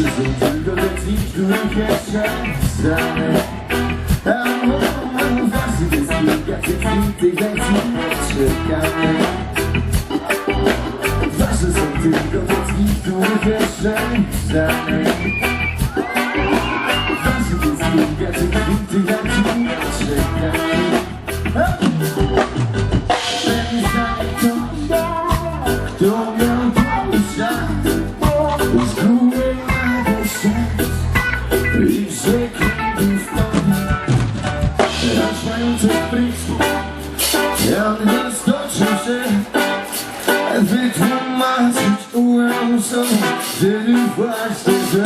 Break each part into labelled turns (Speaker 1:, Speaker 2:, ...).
Speaker 1: Są tylko decyzje, których znamy czekamy są tylko znamy czekamy miał Raczający prysk Ja nie stoczył się Wytłumaczyć ułamcom Wtedy właśnie, że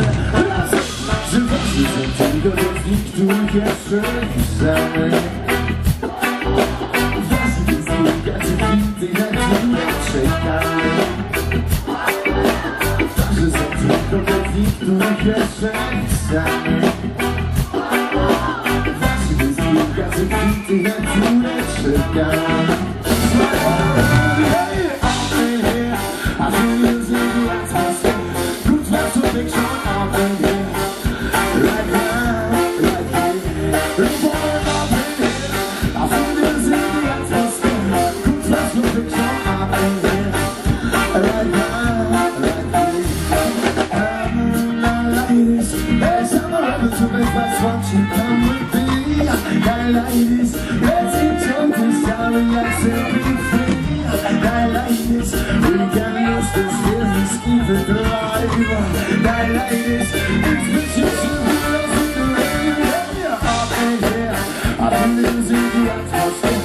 Speaker 1: raz Że ważne są tylko decyzje, których jeszcze nie znamy Ważne jest kilka są tylko nie znamy Ważne jest kilka decyzji, na które czekamy feel losing the atmosphere.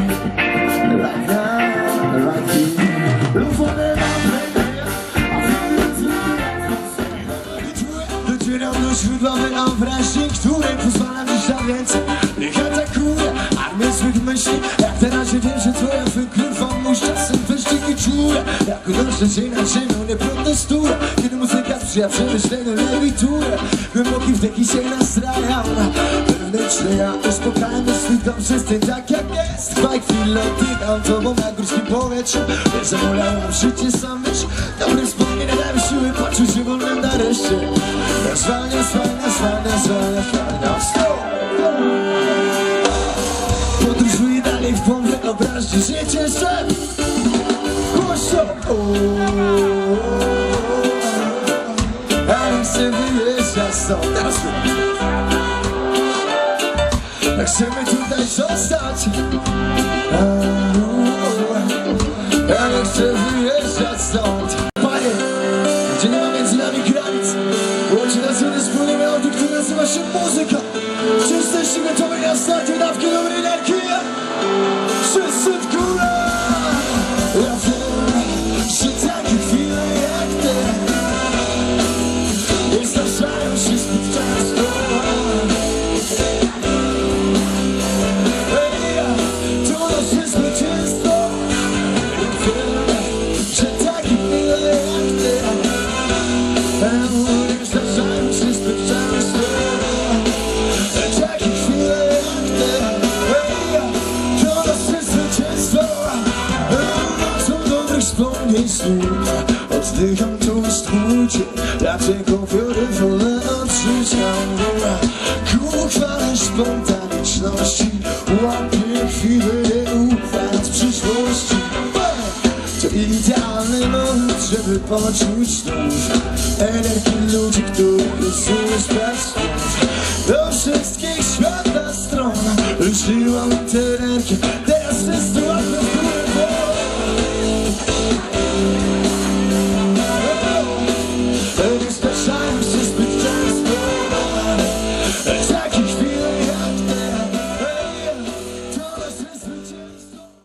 Speaker 2: Docieram do źródłowej obraźni, której pozwala mi na więcej Niech atakuje armię złych myśli. Jak teraz wiem, że twoja wykurwa mój czasem wyścigi czule Jak unoszę się nad ziemią, nie protestuję Kiedy muzyka sprzyja przemyśleniu lewituje Głęboki wdech i się nastrajam Wewnętrzny ja uspokajam myśli dobrze z tym tak jak jest. Dwa chwile oddycham tobą na górskim powietrzu Wiesz, że wolałam życie sam być Dobre wspomnienia dają siły poczuć się wolnym nareszcie Zwalnia, zwalnia, zwalnia, zwalnia, zwalnia! Podróżuję dalej w głąb wyobraźni Życie jeszcze Głośno A nie chcę wyjeżdżać stąd Teraz Chcemy tutaj zostać nie chcę wyjeżdżać Wspólny melody, który nazywa się muzyka Czy jesteście gotowi na ostatnią dawkę dobrej energii? Wszyscy w górę! Oddycham tu w skrócie Dlaczego biorę wolę od życia? Ku chwale spontaniczności. Łapię chwilę nie ufając przyszłości. Te idealny moment, żeby poczuć tą energię ludzi, rysujesz bez słów Do wszystkich świata stron Ruszyła mi tę energię